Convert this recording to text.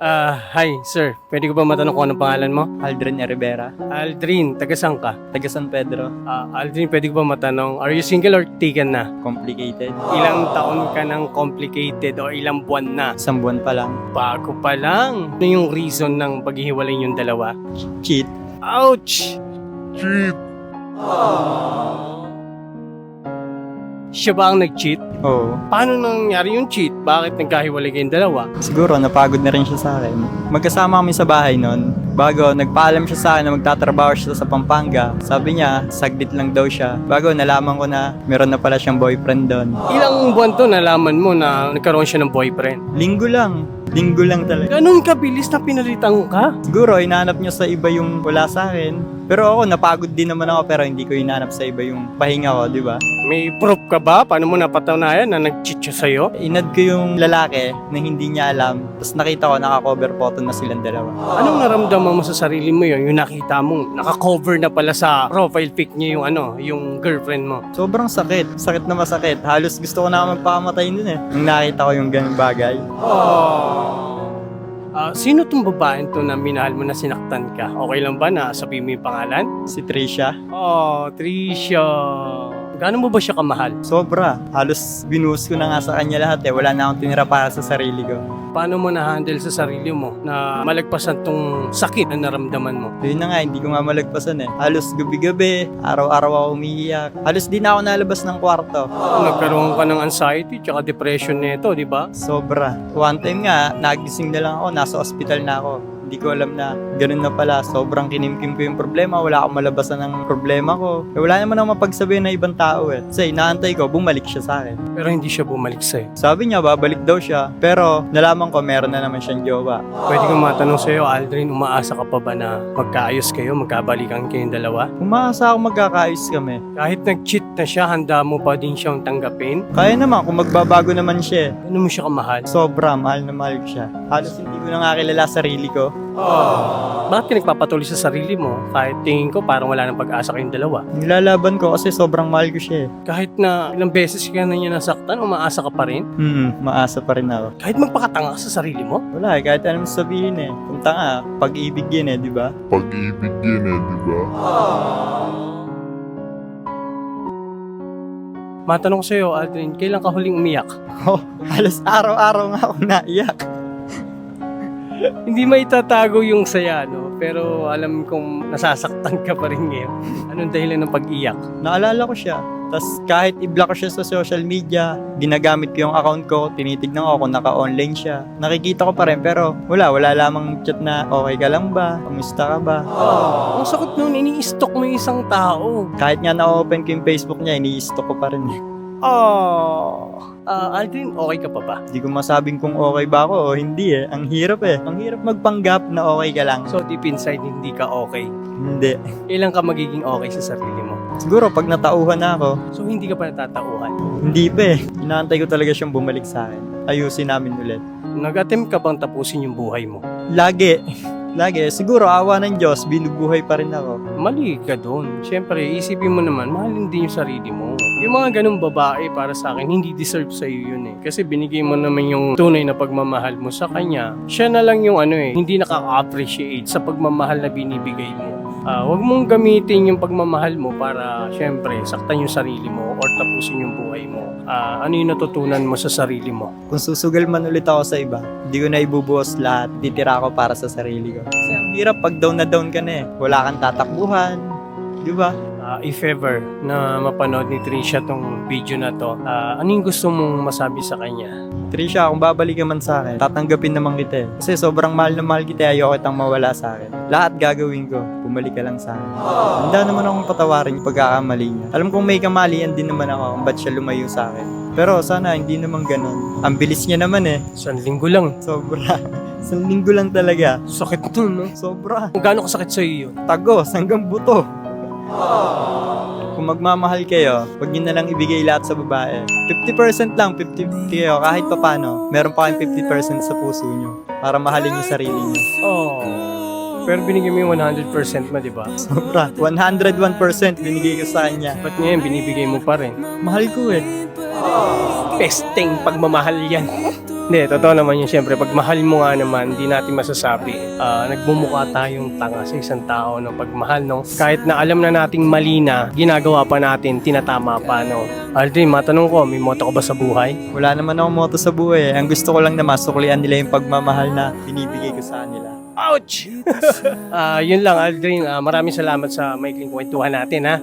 Ah, hi, sir. Pwede ko ba matanong kung anong pangalan mo? Aldrin Rivera, Aldrin, taga saan ka? taga San Pedro, Ah, Aldrin, pwede ko ba matanong, are you single or taken na? complicated. Ilang taon ka ng complicated o ilang buwan na? Isang buwan pa lang. Bago pa lang. Ano yung reason ng paghihiwalay yung dalawa? Cheat. Ouch! Siya ba ang nag-cheat? Oo. Paano nangyari yung cheat? Bakit nagkahiwalay kayong dalawa? Siguro napagod na rin siya sa akin. Magkasama kami sa bahay noon. Bago, nagpaalam siya sa akin na magtatrabaho siya sa Pampanga. Sabi niya, saglit lang daw siya. Bago, nalaman ko na meron na pala siyang boyfriend doon. Ilang buwan to nalaman mo na nagkaroon siya ng boyfriend? Linggo lang. Linggo lang talaga. Ganun kabilis na pinalitan ka? Siguro, inaanap niya sa iba yung wala sa akin. Pero ako, napagod din naman ako pero hindi ko inaanap sa iba yung pahinga ko, di ba? May proof ka ba? Paano mo napatunayan na nag-cheat siya sa'yo? Inad ko yung lalaki na hindi niya alam. Tapos nakita ko naka-cover photo na silang dalawa. Anong naramdaman mo sa sarili mo yun? Yung nakita mo, naka-cover na pala sa profile pic niya yung ano, yung girlfriend mo. Sobrang sakit. Sakit na masakit. Halos gusto ko na magpakamatay dun eh. Nung nakita ko yung ganung bagay. Oh. Ah, sino tong babaeng to na minahal mo na sinaktan ka? Okay lang ba na sabihin mo yung pangalan? Si Trisha. Oh, Trisha. Gaano mo ba siya kamahal? Sobra. Halos binuhos ko na nga sa kanya lahat eh. Wala na akong tinira para sa sarili ko. Paano mo na-handle sa sarili mo na malagpasan tong sakit na naramdaman mo? Yun na nga, hindi ko nga malagpasan eh. Halos gabi-gabi, araw-araw ako umiiyak. Halos di na ako nalabas ng kwarto. Nagkaroon ka ng anxiety tsaka depression nito, di ba? Sobra. One time nga, nagising na lang ako, nasa ospital na ako. Hindi ko alam na ganun na pala. Sobrang kinimkim ko yung problema. Wala akong malabasan ng problema ko. Eh, wala naman akong mapagsabihin na ibang tao eh. Kasi inaantay ko, bumalik siya sa akin. Pero hindi siya bumalik sa'yo. Sabi niya, babalik daw siya. Pero nalaman ko, meron na naman siyang jowa. Pwede kong matanong sa'yo, Aldrin, umaasa ka pa ba na magkaayos kayo, magkabalikan kayong dalawa? Umaasa ako magkakaayos kami. Kahit nag-cheat na siya, handa mo pa din siyang tanggapin? Kaya naman, kung magbabago naman siya eh. Ano mo siya kamahal? Sobra, mahal na mahal ko siya. Halos hindi ko na nga kilala sarili ko. Bakit ka nagpapatuloy sa sarili mo? Kahit tingin ko parang wala nang pag-asa kayong dalawa. Nilalaban ko kasi sobrang mahal ko siya eh. Kahit na ilang beses ka na niya nasaktan, umaasa ka pa rin? Hmm, maasa pa rin ako. Kahit magpakatanga ka sa sarili mo? Wala eh, kahit anong sabihin eh. Kung tanga, pag-ibig yun eh, di ba? pag-ibig yun eh, di ba? Matanong ko sa'yo, Aldrin, kailan ka huling umiyak? Oh, halos araw-araw nga ako naiyak. Hindi maitatago yung saya, no? Pero alam kong nasasaktan ka pa rin ngayon. Anong dahilan ng pag-iyak? Naalala ko siya. Tapos kahit i-block ko siya sa social media, ginagamit ko yung account ko, tinitignan ko kung naka-online siya. Nakikita ko pa rin pero wala, wala lamang chat na okay ka lang ba? Kamusta ka ba? Ang sakit nun, ini-stalk mo yung isang tao. Kahit nga na-open ko yung Facebook niya, ini-stalk ko pa rin. Oh. Ah, Aldrin, okay ka pa ba? Hindi ko masabing kung okay ba ako o hindi eh. Ang hirap eh. Ang hirap magpanggap na okay ka lang. So deep inside, hindi ka okay. Hindi. Kailan ka magiging okay sa sarili mo? Siguro pag natauhan na ako, So hindi ka pa natatauhan. hindi pa eh. Inaantay ko talaga siyang bumalik sa akin. Ayusin namin ulit. Nag-attempt ka bang tapusin yung buhay mo? Lagi. Lagi. Siguro awa ng Diyos, binubuhay pa rin ako. Mali ka doon. Siyempre, isipin mo naman, mahalin din yung sarili mo. Yung mga ganong babae para sa akin, hindi deserve sa iyo yun eh. Kasi binigay mo naman yung tunay na pagmamahal mo sa kanya. Siya na lang yung ano eh, hindi nakaka-appreciate sa pagmamahal na binibigay mo. Ah, wag mong gamitin yung pagmamahal mo para syempre saktan yung sarili mo or tapusin yung buhay mo. Ah, ano yung natutunan mo sa sarili mo? Kung susugal man ulit ako sa iba, hindi ko na ibubuhos lahat. Titira ko para sa sarili ko. Kasi ang hirap pag down na down ka na eh. Wala kang tatakbuhan. Di ba? Ah, if ever na mapanood ni Trisha tong video na to, ah, ano yung gusto mong masabi sa kanya? Trisha, kung babalik ka man sa akin, tatanggapin naman kita eh. Kasi sobrang mahal na mahal kita, ayoko kitang mawala sa akin. Lahat gagawin ko, bumalik ka lang sa akin. Handa naman akong patawarin yung pagkakamali niya. Alam kong may kamalian din naman ako kung ba't siya lumayo sa akin. Pero sana hindi naman ganun. Ang bilis niya naman eh. Isang linggo lang. Sobra. Isang linggo lang talaga. Sakit to, no? Sobra. Kung gaano kasakit sa'yo yun? Tagos hanggang buto. Kung magmamahal kayo, huwag nyo na lang ibigay lahat sa babae. 50% lang, 50 kayo, kahit papano, meron pa kayong 50% sa puso nyo para mahalin yung sarili nyo. Oh. Pero binigay mo yung 100% mo, di ba? Sobra. 101% binigay ko sa kanya. Ba't ngayon binibigay mo pa rin? Mahal ko eh. Pesting pagmamahal yan. Hindi, totoo naman yun. Siyempre, pag mahal mo nga naman, hindi natin masasabi. Ah, nagmumukha tayong tanga sa isang tao no pagmahal, no? Kahit na alam na nating mali na, ginagawa pa natin, tinatama pa, no? Aldrin, matanong ko, may moto ka ba sa buhay? Wala naman akong moto sa buhay. eh. Ang gusto ko lang na masuklian nila yung pagmamahal na binibigay ko sa kanila. Ouch! Ah, yun lang, Aldrin. Ah, maraming salamat sa maikling kwentuhan natin, ha?